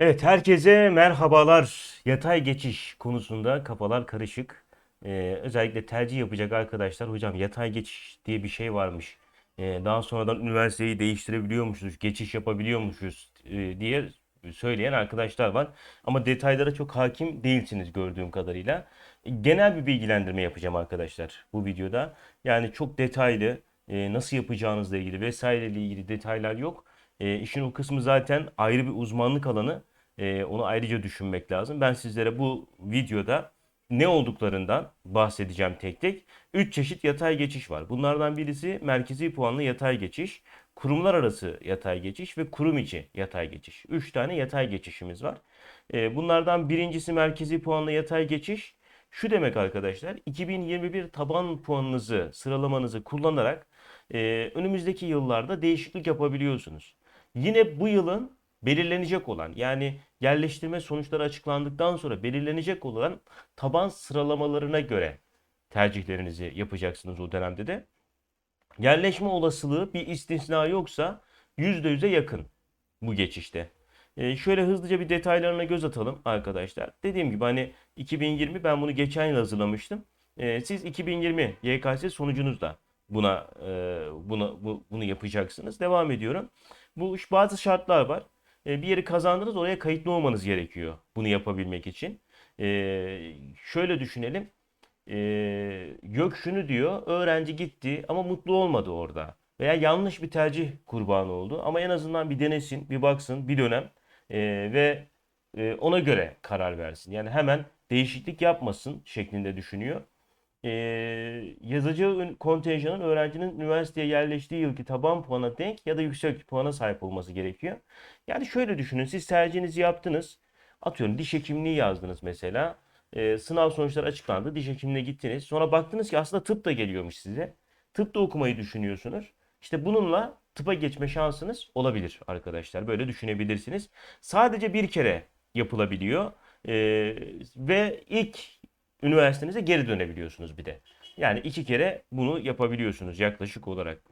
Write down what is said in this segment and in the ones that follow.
Evet, herkese merhabalar. Yatay geçiş konusunda kafalar karışık. Ee, özellikle tercih yapacak arkadaşlar, hocam yatay geçiş diye bir şey varmış. Ee, daha sonradan üniversiteyi değiştirebiliyormuşuz, geçiş yapabiliyormuşuz e, diye söyleyen arkadaşlar var. Ama detaylara çok hakim değilsiniz gördüğüm kadarıyla. Genel bir bilgilendirme yapacağım arkadaşlar bu videoda. Yani çok detaylı, e, nasıl yapacağınızla ilgili vesaireyle ilgili detaylar yok. E, işin o kısmı zaten ayrı bir uzmanlık alanı. E, onu ayrıca düşünmek lazım. Ben sizlere bu videoda ne olduklarından bahsedeceğim tek tek. 3 çeşit yatay geçiş var. Bunlardan birisi merkezi puanlı yatay geçiş, kurumlar arası yatay geçiş ve kurum içi yatay geçiş. 3 tane yatay geçişimiz var. E, bunlardan birincisi merkezi puanlı yatay geçiş. Şu demek arkadaşlar, 2021 taban puanınızı, sıralamanızı kullanarak e, önümüzdeki yıllarda değişiklik yapabiliyorsunuz. Yine bu yılın belirlenecek olan yani yerleştirme sonuçları açıklandıktan sonra belirlenecek olan taban sıralamalarına göre tercihlerinizi yapacaksınız o dönemde de. Yerleşme olasılığı bir istisna yoksa %100'e yakın bu geçişte. Ee, şöyle hızlıca bir detaylarına göz atalım arkadaşlar. Dediğim gibi hani 2020 ben bunu geçen yıl hazırlamıştım. Ee, siz 2020 YKS sonucunuzda buna e, buna bu, bunu yapacaksınız. Devam ediyorum. Bu iş- bazı şartlar var. Ee, bir yeri kazandınız oraya kayıtlı olmanız gerekiyor bunu yapabilmek için. Ee, şöyle düşünelim. Ee, Gök şunu diyor, öğrenci gitti ama mutlu olmadı orada. Veya yanlış bir tercih kurbanı oldu. Ama en azından bir denesin, bir baksın, bir dönem Ee, ve e, ona göre karar versin. Yani hemen değişiklik yapmasın şeklinde düşünüyor. Yazacağı ün- kontenjanın öğrencinin üniversiteye yerleştiği yılki taban puana denk ya da yüksek puana sahip olması gerekiyor. Yani şöyle düşünün, siz tercihinizi yaptınız. Atıyorum diş hekimliği yazdınız mesela. Ee, sınav sonuçları açıklandı. Diş hekimliğine gittiniz. Sonra baktınız ki aslında tıp da geliyormuş size. Tıp da okumayı düşünüyorsunuz. İşte bununla tıpa geçme şansınız olabilir arkadaşlar. Böyle düşünebilirsiniz. Sadece bir kere yapılabiliyor. Ee, ve ilk üniversitenize geri dönebiliyorsunuz bir de. Yani iki kere bunu yapabiliyorsunuz yaklaşık olarak.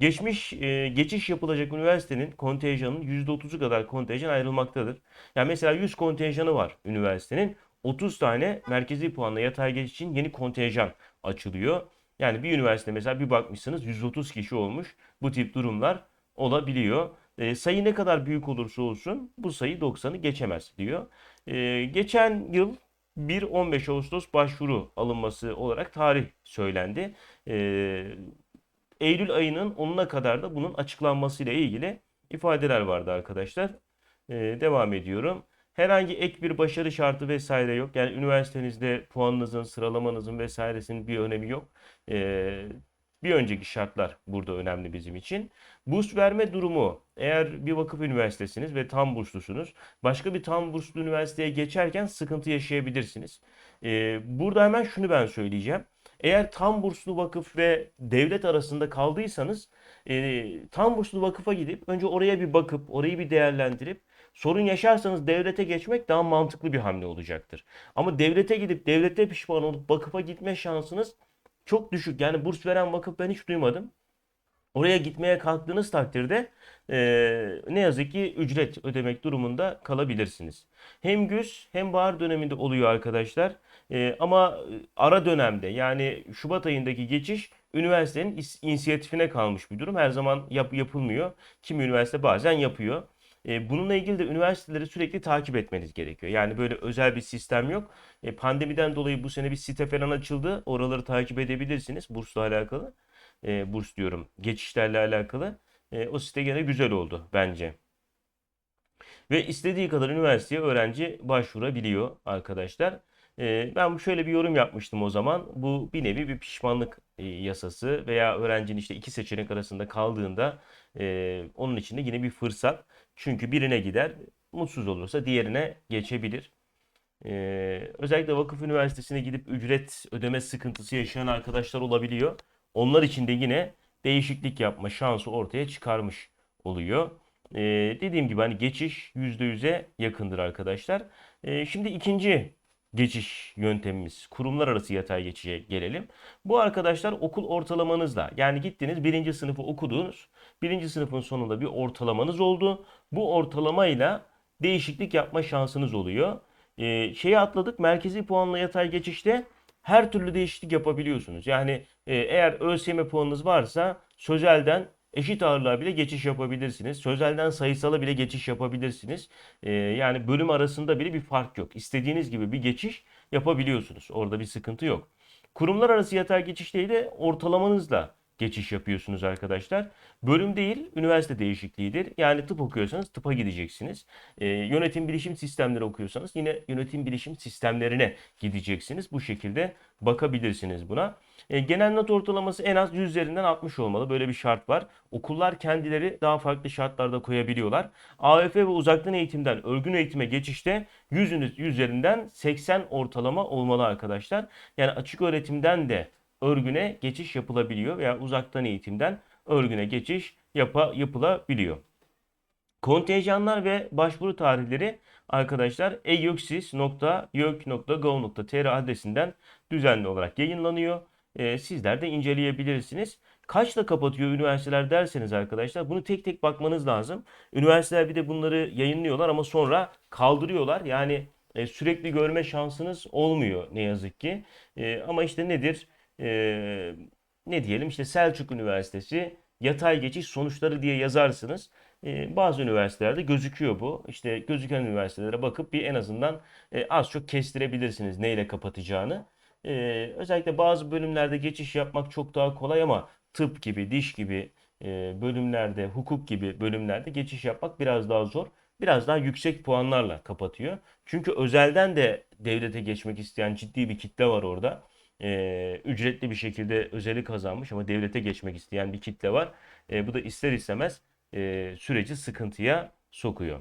Geçmiş e, geçiş yapılacak üniversitenin kontenjanının %30'u kadar kontenjan ayrılmaktadır. Yani mesela 100 kontenjanı var üniversitenin. 30 tane merkezi puanla yatay geçiş için yeni kontenjan açılıyor. Yani bir üniversite mesela bir bakmışsınız 130 kişi olmuş. Bu tip durumlar olabiliyor. E, sayı ne kadar büyük olursa olsun bu sayı 90'ı geçemez diyor. E, geçen yıl 1-15 Ağustos başvuru alınması olarak tarih söylendi. E, Eylül ayının 10'una kadar da bunun açıklanmasıyla ilgili ifadeler vardı arkadaşlar. Ee, devam ediyorum. Herhangi ek bir başarı şartı vesaire yok. Yani üniversitenizde puanınızın, sıralamanızın vesairesinin bir önemi yok. Ee, bir önceki şartlar burada önemli bizim için. Burs verme durumu. Eğer bir vakıf üniversitesiniz ve tam burslusunuz, başka bir tam burslu üniversiteye geçerken sıkıntı yaşayabilirsiniz. Ee, burada hemen şunu ben söyleyeceğim. Eğer tam burslu vakıf ve devlet arasında kaldıysanız e, tam burslu vakıfa gidip önce oraya bir bakıp orayı bir değerlendirip sorun yaşarsanız devlete geçmek daha mantıklı bir hamle olacaktır. Ama devlete gidip devlete pişman olup vakıfa gitme şansınız çok düşük. Yani burs veren vakıf ben hiç duymadım. Oraya gitmeye kalktığınız takdirde eee, ne yazık ki ücret ödemek durumunda kalabilirsiniz. Hem güz hem bahar döneminde oluyor arkadaşlar. Eee, ama ara dönemde yani Şubat ayındaki geçiş üniversitenin is- inisiyatifine kalmış bir durum. Her zaman yap yapılmıyor. Kimi üniversite bazen yapıyor. E, bununla ilgili de üniversiteleri sürekli takip etmeniz gerekiyor. Yani böyle özel bir sistem yok. E, pandemiden dolayı bu sene bir site falan açıldı. Oraları takip edebilirsiniz bursla alakalı. E, burs diyorum geçişlerle alakalı. E, o site gene güzel oldu bence. Ve istediği kadar üniversiteye öğrenci başvurabiliyor arkadaşlar. Ee, ben şöyle bir yorum yapmıştım o zaman. Bu bir nevi bir pişmanlık yasası veya öğrencinin işte iki seçenek arasında kaldığında onun için de yine bir fırsat. Çünkü birine gider, mutsuz olursa diğerine geçebilir. Ee, özellikle vakıf üniversitesine gidip ücret ödeme sıkıntısı yaşayan arkadaşlar olabiliyor. Onlar için de yine değişiklik yapma şansı ortaya çıkarmış oluyor. Ee, dediğim gibi hani geçiş %100'e yakındır arkadaşlar. Ee, şimdi ikinci geçiş yöntemimiz kurumlar arası yatay geçişe gelelim. Bu arkadaşlar okul ortalamanızla yani gittiniz birinci sınıfı okudunuz. Birinci sınıfın sonunda bir ortalamanız oldu. Bu ortalamayla değişiklik yapma şansınız oluyor. E, şeyi atladık. Merkezi puanla yatay geçişte her türlü değişiklik yapabiliyorsunuz. Yani e, eğer ÖSYM puanınız varsa sözelden eşit ağırlığa bile geçiş yapabilirsiniz. Sözelden sayısala bile geçiş yapabilirsiniz. E, yani bölüm arasında bile bir fark yok. İstediğiniz gibi bir geçiş yapabiliyorsunuz. Orada bir sıkıntı yok. Kurumlar arası yatay geçişte de ortalamanızla geçiş yapıyorsunuz arkadaşlar. Bölüm değil, üniversite değişikliğidir. Yani tıp okuyorsanız tıpa gideceksiniz. E, yönetim bilişim sistemleri okuyorsanız yine yönetim bilişim sistemlerine gideceksiniz. Bu şekilde bakabilirsiniz buna. E, genel not ortalaması en az 100 üzerinden 60 olmalı. Böyle bir şart var. Okullar kendileri daha farklı şartlarda koyabiliyorlar. AFF ve uzaktan eğitimden örgün eğitime geçişte 100 üzerinden 80 ortalama olmalı arkadaşlar. Yani açık öğretimden de örgüne geçiş yapılabiliyor veya uzaktan eğitimden örgüne geçiş yapa, yapılabiliyor. Kontenjanlar ve başvuru tarihleri arkadaşlar eyöksis.yok.gov.tr adresinden düzenli olarak yayınlanıyor. Ee, sizler de inceleyebilirsiniz. Kaçla kapatıyor üniversiteler derseniz arkadaşlar bunu tek tek bakmanız lazım. Üniversiteler bir de bunları yayınlıyorlar ama sonra kaldırıyorlar. Yani e, sürekli görme şansınız olmuyor ne yazık ki. E, ama işte nedir? e, ne diyelim işte Selçuk Üniversitesi yatay geçiş sonuçları diye yazarsınız. E, bazı üniversitelerde gözüküyor bu. İşte gözüken üniversitelere bakıp bir en azından e, az çok kestirebilirsiniz neyle kapatacağını. E, özellikle bazı bölümlerde geçiş yapmak çok daha kolay ama tıp gibi, diş gibi e, bölümlerde, hukuk gibi bölümlerde geçiş yapmak biraz daha zor. Biraz daha yüksek puanlarla kapatıyor. Çünkü özelden de devlete geçmek isteyen ciddi bir kitle var orada e, ücretli bir şekilde özeli kazanmış ama devlete geçmek isteyen bir kitle var. E, bu da ister istemez e, süreci sıkıntıya sokuyor.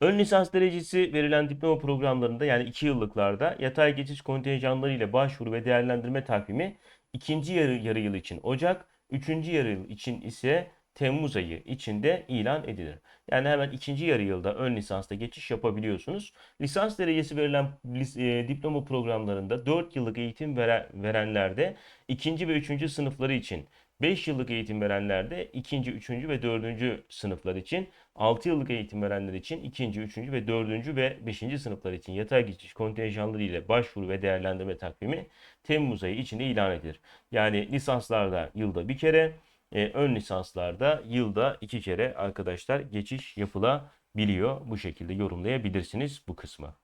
Ön lisans derecesi verilen diploma programlarında yani 2 yıllıklarda yatay geçiş kontenjanları ile başvuru ve değerlendirme takvimi ikinci yarı, yarı yıl için Ocak, üçüncü yarı yıl için ise Temmuz ayı içinde ilan edilir. Yani hemen ikinci yarı yılda ön lisansta geçiş yapabiliyorsunuz. Lisans derecesi verilen e, diploma programlarında 4 yıllık eğitim veren, verenlerde ikinci ve üçüncü sınıfları için 5 yıllık eğitim verenlerde ikinci, üçüncü ve dördüncü sınıflar için 6 yıllık eğitim verenler için ikinci, üçüncü ve dördüncü ve beşinci sınıflar için yatay geçiş kontenjanları ile başvuru ve değerlendirme takvimi Temmuz ayı içinde ilan edilir. Yani lisanslarda yılda bir kere, e, ön lisanslarda yılda iki kere arkadaşlar geçiş yapılabiliyor. Bu şekilde yorumlayabilirsiniz bu kısmı.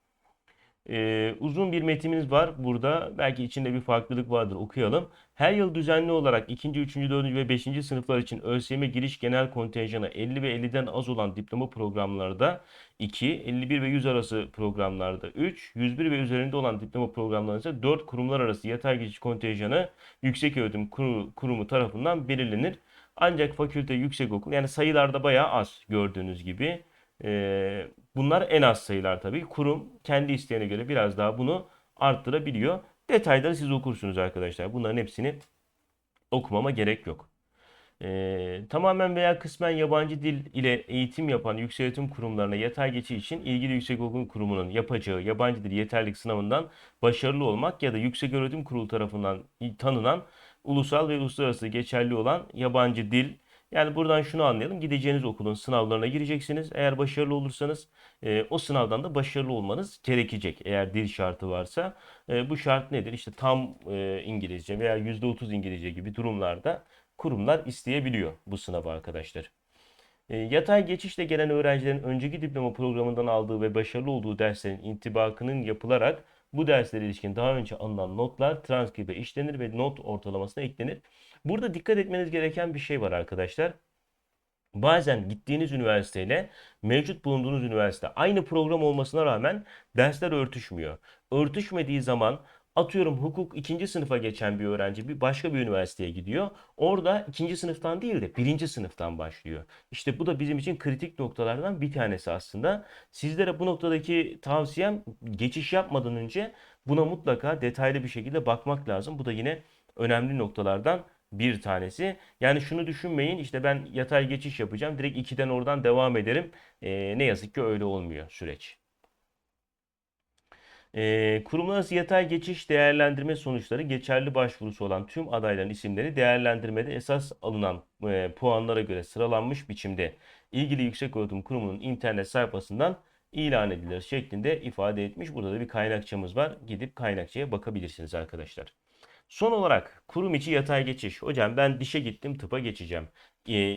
Ee, uzun bir metnimiz var burada. Belki içinde bir farklılık vardır. Okuyalım. Her yıl düzenli olarak 2. 3. 4. ve 5. sınıflar için ÖSYM giriş genel kontenjanı 50 ve 50'den az olan diploma programlarda 2, 51 ve 100 arası programlarda 3, 101 ve üzerinde olan diploma programlarında ise 4 kurumlar arası yatay geçiş kontenjanı yüksek öğretim kurumu tarafından belirlenir. Ancak fakülte yüksek okul yani sayılarda bayağı az gördüğünüz gibi. Ee, bunlar en az sayılar tabii. Kurum kendi isteğine göre biraz daha bunu arttırabiliyor. Detayları siz okursunuz arkadaşlar. Bunların hepsini okumama gerek yok. Ee, tamamen veya kısmen yabancı dil ile eğitim yapan yükseköğretim kurumlarına yatay geçiş için ilgili yükseköğretim kurumunun yapacağı yabancı dil yeterlilik sınavından başarılı olmak ya da yükseköğretim kurulu tarafından tanınan ulusal ve uluslararası geçerli olan yabancı dil yani buradan şunu anlayalım. Gideceğiniz okulun sınavlarına gireceksiniz. Eğer başarılı olursanız e, o sınavdan da başarılı olmanız gerekecek. Eğer dil şartı varsa. E, bu şart nedir? İşte tam e, İngilizce veya %30 İngilizce gibi durumlarda kurumlar isteyebiliyor bu sınavı arkadaşlar. E, yatay geçişle gelen öğrencilerin önceki diploma programından aldığı ve başarılı olduğu derslerin intibakının yapılarak bu derslere ilişkin daha önce alınan notlar transkribe işlenir ve not ortalamasına eklenir. Burada dikkat etmeniz gereken bir şey var arkadaşlar. Bazen gittiğiniz üniversiteyle mevcut bulunduğunuz üniversite aynı program olmasına rağmen dersler örtüşmüyor. Örtüşmediği zaman Atıyorum hukuk ikinci sınıfa geçen bir öğrenci bir başka bir üniversiteye gidiyor. Orada ikinci sınıftan değil de birinci sınıftan başlıyor. İşte bu da bizim için kritik noktalardan bir tanesi aslında. Sizlere bu noktadaki tavsiyem geçiş yapmadan önce buna mutlaka detaylı bir şekilde bakmak lazım. Bu da yine önemli noktalardan bir tanesi. Yani şunu düşünmeyin işte ben yatay geçiş yapacağım direkt 2'den oradan devam ederim. Ee, ne yazık ki öyle olmuyor süreç. E, kurumlar arası yatay geçiş değerlendirme sonuçları geçerli başvurusu olan tüm adayların isimleri değerlendirmede esas alınan e, puanlara göre sıralanmış biçimde ilgili yükseköğretim kurumunun internet sayfasından ilan edilir şeklinde ifade etmiş. Burada da bir kaynakçamız var. Gidip kaynakçaya bakabilirsiniz arkadaşlar. Son olarak kurum içi yatay geçiş. Hocam ben dişe gittim tıpa geçeceğim. E,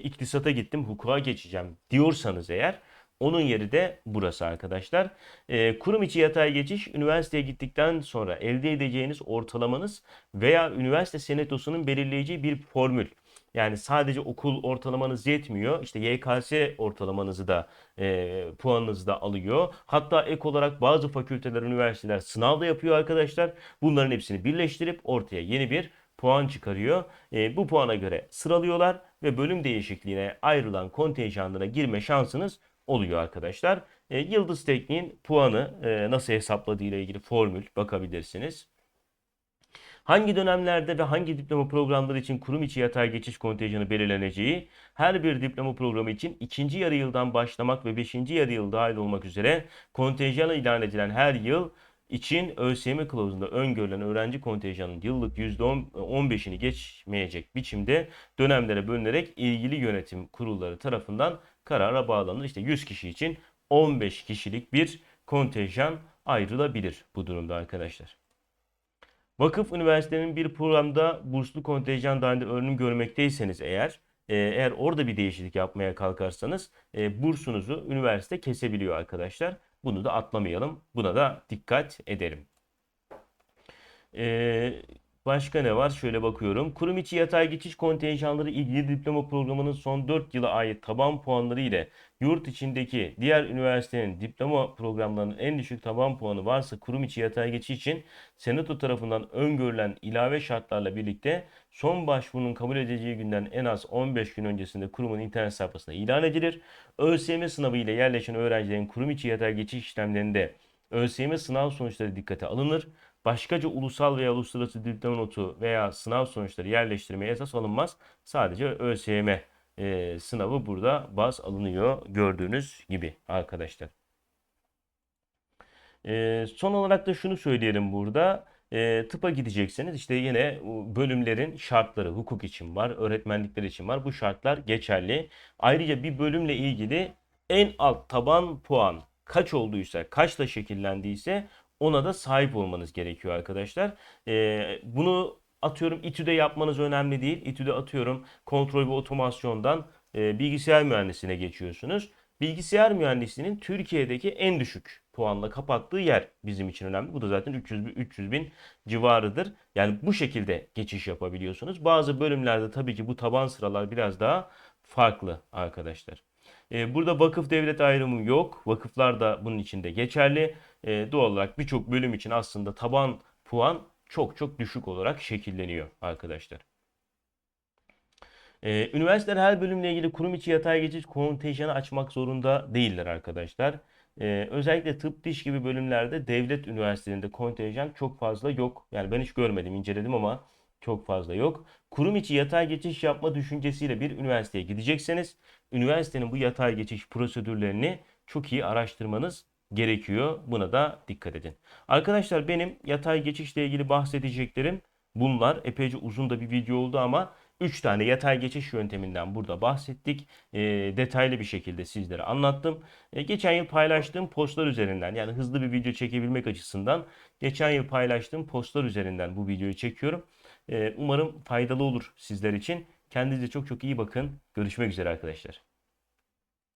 gittim hukuka geçeceğim diyorsanız eğer onun yeri de burası arkadaşlar. E, kurum içi yatay geçiş üniversiteye gittikten sonra elde edeceğiniz ortalamanız veya üniversite senatosunun belirleyeceği bir formül. Yani sadece okul ortalamanız yetmiyor. İşte YKS ortalamanızı da e, puanınızı da alıyor. Hatta ek olarak bazı fakülteler, üniversiteler sınav da yapıyor arkadaşlar. Bunların hepsini birleştirip ortaya yeni bir puan çıkarıyor. E, bu puana göre sıralıyorlar ve bölüm değişikliğine ayrılan kontenjanlara girme şansınız oluyor arkadaşlar. E, Yıldız Tekniğin puanı e, nasıl hesapladığı ile ilgili formül bakabilirsiniz. Hangi dönemlerde ve hangi diploma programları için kurum içi yatay geçiş kontenjanı belirleneceği, her bir diploma programı için ikinci yarı yıldan başlamak ve beşinci yarı yıl dahil olmak üzere kontenjanı ilan edilen her yıl için ÖSYM kılavuzunda öngörülen öğrenci kontenjanının yıllık %15'ini geçmeyecek biçimde dönemlere bölünerek ilgili yönetim kurulları tarafından karara bağlanır. İşte 100 kişi için 15 kişilik bir kontenjan ayrılabilir bu durumda arkadaşlar. Vakıf üniversitenin bir programda burslu kontenjan dahilinde öğrenim görmekteyseniz eğer e, eğer orada bir değişiklik yapmaya kalkarsanız e, bursunuzu üniversite kesebiliyor arkadaşlar. Bunu da atlamayalım. Buna da dikkat edelim. E, başka ne var? Şöyle bakıyorum. Kurum içi yatay geçiş kontenjanları ilgili diploma programının son 4 yıla ait taban puanları ile yurt içindeki diğer üniversitenin diploma programlarının en düşük taban puanı varsa kurum içi yatay geçiş için Senato tarafından öngörülen ilave şartlarla birlikte son başvurunun kabul edileceği günden en az 15 gün öncesinde kurumun internet sayfasında ilan edilir. ÖSYM sınavı ile yerleşen öğrencilerin kurum içi yatay geçiş işlemlerinde ÖSYM sınav sonuçları dikkate alınır. Başkaca ulusal veya uluslararası diploma notu veya sınav sonuçları yerleştirmeye esas alınmaz. Sadece ÖSYM e, sınavı burada baz alınıyor gördüğünüz gibi arkadaşlar. E, son olarak da şunu söyleyelim burada. E, tıpa gidecekseniz işte yine bölümlerin şartları hukuk için var, öğretmenlikler için var. Bu şartlar geçerli. Ayrıca bir bölümle ilgili en alt taban puan kaç olduysa, kaçla şekillendiyse ona da sahip olmanız gerekiyor arkadaşlar. E, bunu atıyorum İTÜ'de yapmanız önemli değil. İTÜ'de atıyorum kontrol ve otomasyondan e, bilgisayar mühendisliğine geçiyorsunuz. Bilgisayar mühendisliğinin Türkiye'deki en düşük puanla kapattığı yer bizim için önemli. Bu da zaten 300 bin, 300 bin civarıdır. Yani bu şekilde geçiş yapabiliyorsunuz. Bazı bölümlerde tabii ki bu taban sıralar biraz daha farklı arkadaşlar. Ee, burada vakıf devlet ayrımı yok. Vakıflar da bunun içinde geçerli. Ee, doğal olarak birçok bölüm için aslında taban puan çok çok düşük olarak şekilleniyor arkadaşlar. Ee, üniversiteler her bölümle ilgili kurum içi yatay geçiş kontenjanı açmak zorunda değiller arkadaşlar. Ee, özellikle tıp diş gibi bölümlerde devlet üniversitelerinde kontenjan çok fazla yok. Yani ben hiç görmedim, inceledim ama çok fazla yok. Kurum içi yatay geçiş yapma düşüncesiyle bir üniversiteye gidecekseniz üniversitenin bu yatay geçiş prosedürlerini çok iyi araştırmanız gerekiyor. Buna da dikkat edin. Arkadaşlar benim yatay geçişle ilgili bahsedeceklerim bunlar. Epeyce uzun da bir video oldu ama 3 tane yatay geçiş yönteminden burada bahsettik. E, detaylı bir şekilde sizlere anlattım. E, geçen yıl paylaştığım postlar üzerinden yani hızlı bir video çekebilmek açısından geçen yıl paylaştığım postlar üzerinden bu videoyu çekiyorum. E, umarım faydalı olur sizler için. Kendinize çok çok iyi bakın. Görüşmek üzere arkadaşlar.